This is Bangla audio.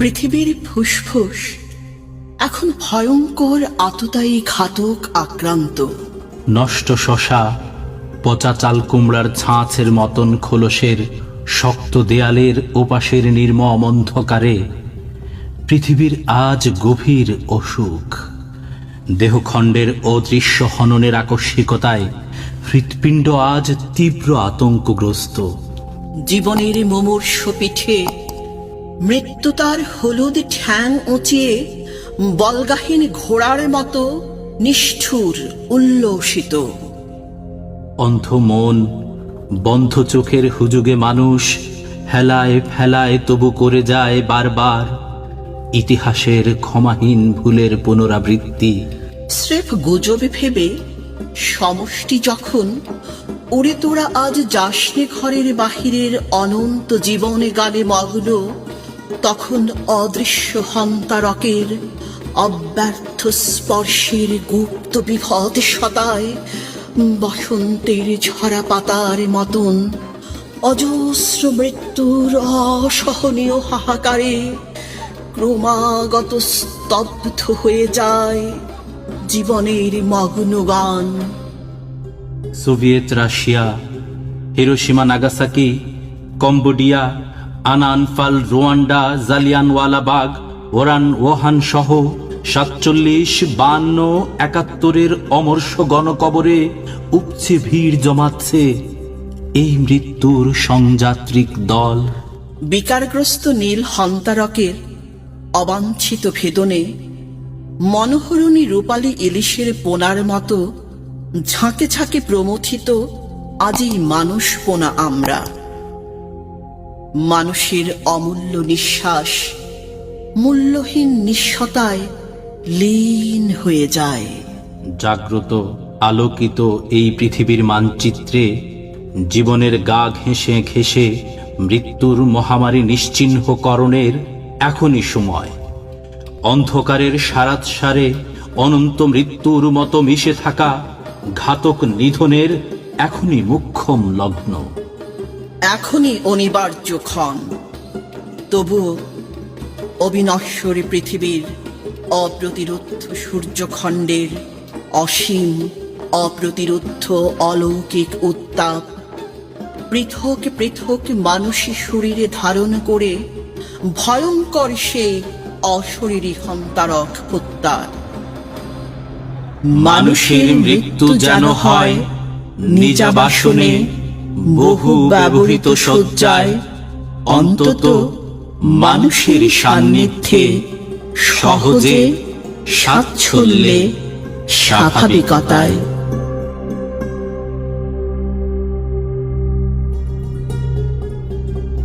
পৃথিবীর ফুসফুস এখন ভয়ঙ্কর আততায়ী ঘাতক আক্রান্ত। নষ্ট শশা পচা চাল কুমড়ার ছাঁচের মতন খোলসের শক্ত দেয়ালের ওপাশের নির্মম অন্ধকারে পৃথিবীর আজ গভীর অসুখ। দেহখণ্ডের অদৃশ্য হননের আকস্মিকতায় হৃৎপিণ্ড আজ তীব্র আতঙ্কগ্রস্ত। জীবনের মুমূর্ষ পিঠে মৃত্যু তার হলুদ ঠ্যাং উঁচিয়ে বলগাহীন ঘোড়ার মতো নিষ্ঠুর উল্লসিত। অন্ধ মন বন্ধ চোখের হুজুগে মানুষ হেলায় ফেলায় তবু করে যায় বারবার। ইতিহাসের ক্ষমাহীন ভুলের পুনরাবৃত্তি। স্রেফ গুজবে ভেবে সমষ্টি যখন উড়ে তোরা আজ যাসনে ঘরের বাহিরের অনন্ত জীবনে গানে মগ্ন তখন অদৃশ্য হন্তারকের অব্যর্থ স্পর্শের গুপ্ত বিভদ সতায় বসন্তের ঝরা পাতার মতন অজস্র মৃত্যুর অসহনীয় হাহাকারে ক্রমাগত স্তব্ধ হয়ে যায় জীবনের মগ্ন গান। Soviet Russia Hiroshima Nagasaki, Cambodia আনানফাল Rwanda Jallianwala Bagh ওরান ওহান সহ সাতচল্লিশ, বান্ন, একাত্তরের অমর্ষ গণকবরে উপচে ভিড় জমাচ্ছে এই মৃত্যুর সংযাত্রিক দল। বিকারগ্রস্ত নীল হন্তারকের অবাঞ্ছিত ভেদনে মনোহরণী রূপালী ইলিশের পোনার মতো ঝাঁকে ঝাঁকে প্রমথিত আজই মানুষ পোনা আমরা। মানুষের অমূল্য নিঃশ্বাস, মূল্যহীন নিঃস্বতায় লীন হয়ে যায়। জাগ্রত, আলোকিত এই পৃথিবীর মানচিত্রে জীবনের গা ঘেঁষে ঘেঁষে মৃত্যুর মহামারী নিশ্চিহ্নকরণের এখনই সময়। অন্ধকারের সারাত সারে অনন্ত মৃত্যুর মতো মিশে থাকা ঘাতক নিধনের এখনই মুখ্যম লগ্ন। এখনই অনিবার্য ক্ষণ। তবু অবিনশ্বরী পৃথিবীর অপ্রতিরোধ্য সূর্যখণ্ডের অসীম অপ্রতিরোধ্য অলৌকিক উত্তাপ পৃথক পৃথক মানসী শরীরে ধারণ করে ভয়ঙ্কর সে অশরীরী হন্তারক হত্যার মানুষের মৃত্যু যেন হয় নিজাবাসনে বহু ব্যবহৃত শয্যায় অন্তত মানুষের সান্নিধ্যে সহজে স্বাচ্ছল্যে স্বাভাবিকতায়